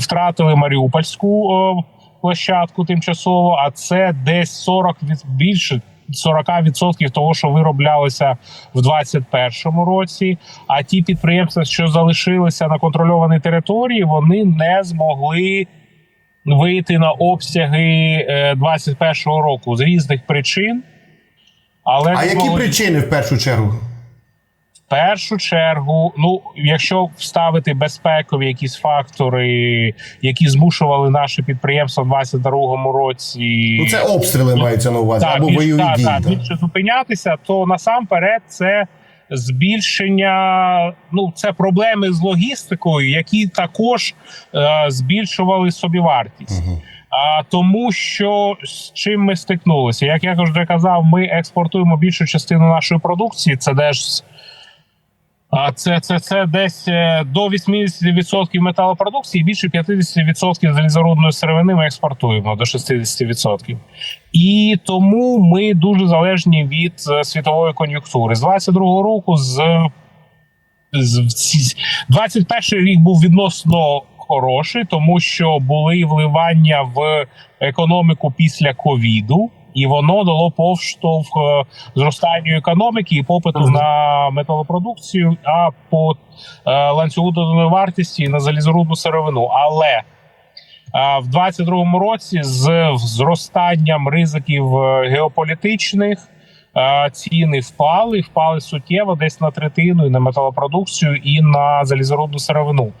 втратили Маріупольську е, площадку тимчасово, а це десь 40 від більше 40% того, що вироблялося в 2021 році. А ті підприємства, що залишилися на контрольованій території, вони не змогли вийти на обсяги е, 21-го року з різних причин. Але А які причини в першу чергу? Першу чергу, ну якщо вставити безпекові якісь фактори, які змушували наші підприємства в 22-му році, Ну це обстріли маються на увазі так, або більш, бойові так, дії. так, так? більше зупинятися, то насамперед це збільшення. Ну це проблеми з логістикою, які також е, збільшували собівартість. Мгм. А тому, що з чим ми стикнулися, як я вже казав, ми експортуємо більшу частину нашої продукції. Це десь а це, це, це десь е, до 80% металопродукції, більше 50% залізорудної сировини ми експортуємо до 60%. І тому ми дуже залежні від е, світової кон'юнктури. З 22-го року з, з 21 рік був відносно хороший, тому що були вливання в економіку після ковіду. І воно дало повштовх е, зростанню економіки і попиту Мгм. на металопродукцію, а по е, ланцюгу доданої вартості на залізорудну сировину. Але е, в 22-му році з зростанням ризиків геополітичних ціни впали, впали суттєво десь на третину і на металопродукцію, і на залізорудну сировину.